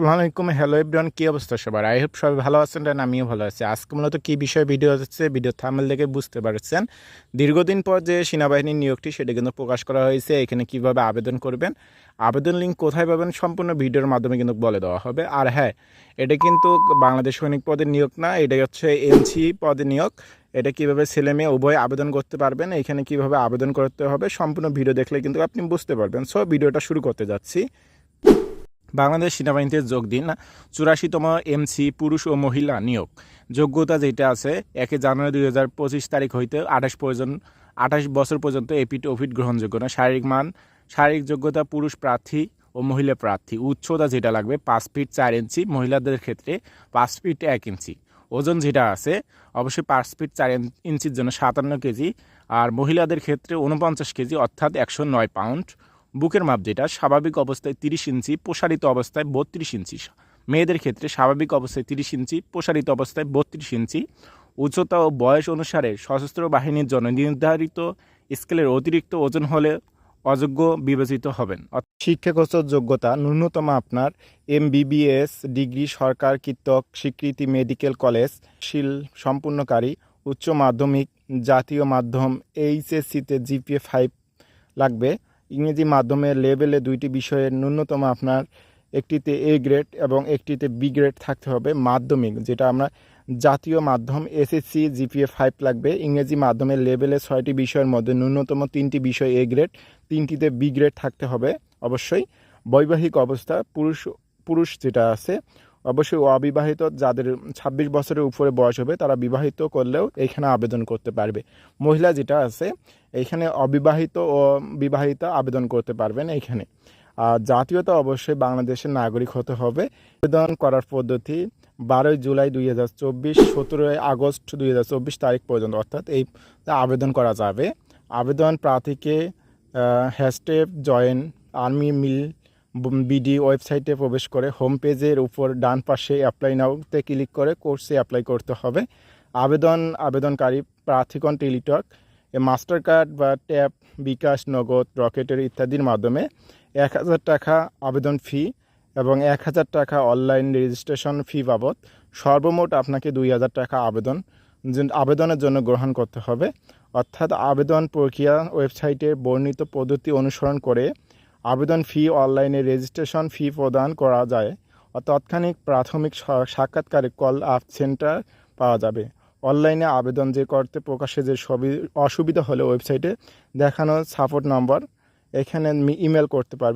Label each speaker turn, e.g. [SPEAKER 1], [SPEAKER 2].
[SPEAKER 1] আসসালামু আলাইকুম hello everyone কী অবস্থা সবার আই হোপ সবাই ভালো আছেন আর আমিও ভালো আছি আজকে মূলত কী বিষয়ে ভিডিও হচ্ছে ভিডিও থামেল দেখে বুঝতে পারছেন দীর্ঘদিন পর যে সেনাবাহিনীর নিয়োগটি সেটা কিন্তু প্রকাশ করা হয়েছে এখানে কিভাবে আবেদন করবেন আবেদন লিঙ্ক কোথায় পাবেন সম্পূর্ণ ভিডিওর মাধ্যমে কিন্তু বলে দেওয়া হবে আর হ্যাঁ এটা কিন্তু বাংলাদেশ সৈনিক পদের নিয়োগ না এটা হচ্ছে এমসি পদে নিয়োগ এটা কিভাবে ছেলে মেয়ে উভয় আবেদন করতে পারবেন এখানে কিভাবে আবেদন করতে হবে সম্পূর্ণ ভিডিও দেখলে কিন্তু আপনি বুঝতে পারবেন সো ভিডিওটা শুরু করতে যাচ্ছি বাংলাদেশ সেনাবাহিনীতে যোগ দিন চুরাশিতম এমসি পুরুষ ও মহিলা নিয়োগ যোগ্যতা যেটা আছে একে জানুয়ারি দুই হাজার পঁচিশ তারিখ হইতে আঠাশ পর্যন্ত আঠাশ বছর পর্যন্ত এপিট ওফিট গ্রহণযোগ্য না শারীরিক মান শারীরিক যোগ্যতা পুরুষ প্রার্থী ও মহিলা প্রার্থী উচ্চতা যেটা লাগবে পাঁচ ফিট চার ইঞ্চি মহিলাদের ক্ষেত্রে পাঁচ ফিট এক ইঞ্চি ওজন যেটা আছে অবশ্যই পাঁচ ফিট চার ইঞ্চির জন্য সাতান্ন কেজি আর মহিলাদের ক্ষেত্রে উনপঞ্চাশ কেজি অর্থাৎ একশো নয় পাউন্ড বুকের মাপ যেটা স্বাভাবিক অবস্থায় তিরিশ ইঞ্চি প্রসারিত অবস্থায় বত্রিশ ইঞ্চি মেয়েদের ক্ষেত্রে স্বাভাবিক অবস্থায় তিরিশ ইঞ্চি প্রসারিত অবস্থায় বত্রিশ ইঞ্চি উচ্চতা ও বয়স অনুসারে সশস্ত্র বাহিনীর জন্য নির্ধারিত স্কেলের অতিরিক্ত ওজন হলে অযোগ্য বিবেচিত হবেন
[SPEAKER 2] শিক্ষাগত যোগ্যতা ন্যূনতম আপনার এম বিবিএস ডিগ্রি সরকার কৃতক স্বীকৃতি মেডিকেল কলেজ শিল সম্পূর্ণকারী উচ্চ মাধ্যমিক জাতীয় মাধ্যম এইচএসসিতে জিপিএ ফাইভ লাগবে ইংরেজি মাধ্যমের লেভেলে দুইটি বিষয়ে ন্যূনতম আপনার একটিতে এ গ্রেড এবং একটিতে বি গ্রেড থাকতে হবে মাধ্যমিক যেটা আমরা জাতীয় মাধ্যম এসএসসি জিপিএ ফাইভ লাগবে ইংরেজি মাধ্যমের লেভেলে ছয়টি বিষয়ের মধ্যে ন্যূনতম তিনটি বিষয় এ গ্রেড তিনটিতে বি গ্রেড থাকতে হবে অবশ্যই বৈবাহিক অবস্থা পুরুষ পুরুষ যেটা আছে অবশ্যই অবিবাহিত যাদের ২৬ বছরের উপরে বয়স হবে তারা বিবাহিত করলেও এখানে আবেদন করতে পারবে মহিলা যেটা আছে এখানে অবিবাহিত ও বিবাহিতা আবেদন করতে পারবেন এইখানে আর জাতীয়তা অবশ্যই বাংলাদেশের নাগরিক হতে হবে আবেদন করার পদ্ধতি বারোই জুলাই দুই হাজার চব্বিশ সতেরোই আগস্ট দুই হাজার চব্বিশ তারিখ পর্যন্ত অর্থাৎ এই আবেদন করা যাবে আবেদন প্রার্থীকে hashtag join army mil BD ওয়েবসাইটে প্রবেশ করে হোম পেজের উপর ডান পাশে অ্যাপ্লাই নাওতে ক্লিক করে কোর্সে অ্যাপ্লাই করতে হবে আবেদন আবেদনকারী প্রার্থীকন টেলিটক মাস্টার কার্ড বা ট্যাপ বিকাশ নগদ রকেটের ইত্যাদির মাধ্যমে এক হাজার টাকা আবেদন ফি এবং এক হাজার টাকা অনলাইন রেজিস্ট্রেশন ফি বাবদ সর্বমোট আপনাকে দুই হাজার টাকা আবেদন আবেদনের জন্য গ্রহণ করতে হবে অর্থাৎ আবেদন প্রক্রিয়া ওয়েবসাইটে বর্ণিত পদ্ধতি অনুসরণ করে আবেদন ফি অনলাইনে রেজিস্ট্রেশন ফি প্রদান করা যায় তাৎক্ষণিক প্রাথমিক সাক্ষাৎকারে কল আপ সেন্টার পাওয়া যাবে অনলাইনে আবেদন যে করতে প্রকাশে যে সবি অসুবিধা হলে ওয়েবসাইটে দেখানো সাপোর্ট নম্বর এখানে ইমেল করতে পারবে